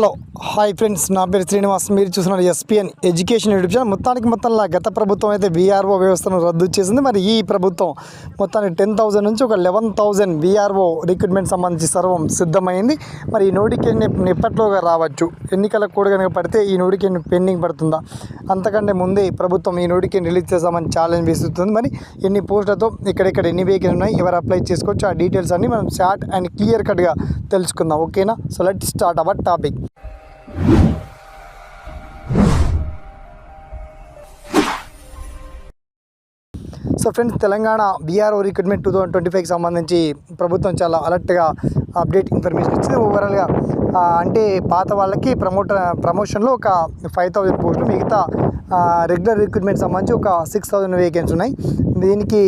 Hello hi friends నా పేరు శ్రీనివాస్. మీరు చూస్తున్నారు ఎస్పీఎన్ ఎడ్యుకేషన్ యూట్యూబ్ ఛానల్. మొత్తానికి మొత్తంలో గత ప్రభుత్వం అయితే బీఆర్ఓ వ్యవస్థను రద్దు చేసింది. మరి ఈ ప్రభుత్వం మొత్తానికి టెన్ థౌసండ్ నుంచి ఒక లెవెన్ థౌసండ్ బీఆర్ఓ రిక్రూట్మెంట్ సంబంధించి సర్వం సిద్ధమైంది. మరి ఈ నోటిఫికేషన్ ఎప్పట్లోగా రావచ్చు. ఎన్నికలకు కూడా కనుక పడితే ఈ నోటిఫికేషన్ పెండింగ్ పడుతుందా? అంతకంటే ముందే ప్రభుత్వం ఈ నోటిఫికేషన్ రిలీజ్ చేస్తామని ఛాలెంజ్ వేస్తుంది మరి ఎన్ని పోస్టులతో ఇక్కడెక్కడ ఎన్ని వేకెన్సీ ఉన్నాయి ఎవరు అప్లై చేసుకోవచ్చు ఆ డీటెయిల్స్ అన్ని మనం షార్ట్ అండ్ క్లియర్ కట్గా తెలుసుకుందాం. ఓకేనా? So let start our topic so friends Telangana BRO recruitment two thousand twenty ఫైవ్కి సంబంధించి ప్రభుత్వం చాలా అలర్ట్గా అప్డేట్ ఇన్ఫర్మేషన్ ఇచ్చింది. ఓవరాల్గా అంటే పాత వాళ్ళకి ప్రమోట ప్రమోషన్లో ఒక ఫైవ్ థౌజండ్ పోస్టులు మిగతా రెగ్యులర్ రిక్రూట్మెంట్ సంబంధించి ఒక సిక్స్ థౌజండ్ వేకెన్సీ ఉన్నాయి. దీనికి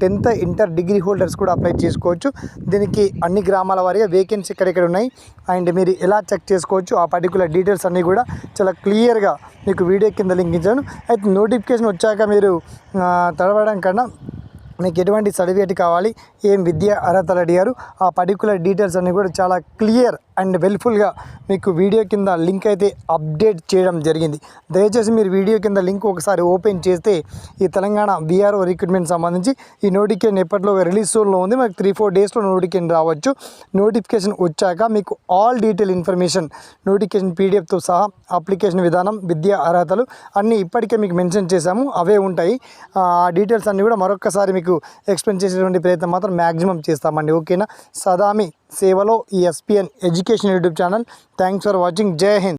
టెన్త్ ఇంటర్ డిగ్రీ హోల్డర్స్ కూడా అప్లై చేసుకోవచ్చు. దీనికి అన్ని గ్రామాల వారిగా వేకెన్సీ ఎక్కడెక్కడ ఉన్నాయి? అండ్ మీరు ఎలా చెక్ చేసుకోవచ్చు? ఆ పర్టికులర్ డీటెయిల్స్ అన్నీ కూడా చాలా క్లియర్గా మీకు వీడియో కింద లింక్ ఇచ్చాను. అయితే నోటిఫికేషన్ వచ్చాక మీరు తడవడం కన్నా మీకు ఎటువంటి సర్టిఫికేట్ కావాలి ఏం విద్య అర్హతలు అడిగారు ఆ పర్టికులర్ డీటెయిల్స్ అన్నీ కూడా చాలా క్లియర్ అండ్ వెల్ఫుల్గా మీకు వీడియో కింద లింక్ అయితే అప్డేట్ చేయడం జరిగింది. దయచేసి మీరు వీడియో కింద లింక్ ఒకసారి ఓపెన్ చేస్తే ఈ తెలంగాణ బీఆర్ఓ రిక్రూట్మెంట్ సంబంధించి ఈ నోటిఫికేషన్ ఎప్పట్లో రిలీజ్ సోన్లో ఉంది. మాకు త్రీ ఫోర్ డేస్లో నోటిఫికేషన్ రావచ్చు. నోటిఫికేషన్ వచ్చాక మీకు ఆల్ డీటెయిల్ ఇన్ఫర్మేషన్ నోటిఫికేషన్ పీడిఎఫ్తో సహా అప్లికేషన్ విధానం విద్యా అర్హతలు అన్నీ ఇప్పటికే మీకు మెన్షన్ చేశాము. అవే ఉంటాయి. ఆ డీటెయిల్స్ అన్నీ కూడా మరొకసారి మీకు ఎక్స్ప్లెయిన్ చేసేటువంటి ప్రయత్నం మాత్రం మ్యాక్సిమం చేస్తామండి. ఓకేనా? సదామి సేవలో ఈ SPN education YouTube channel. Thanks for watching. Jai Hind.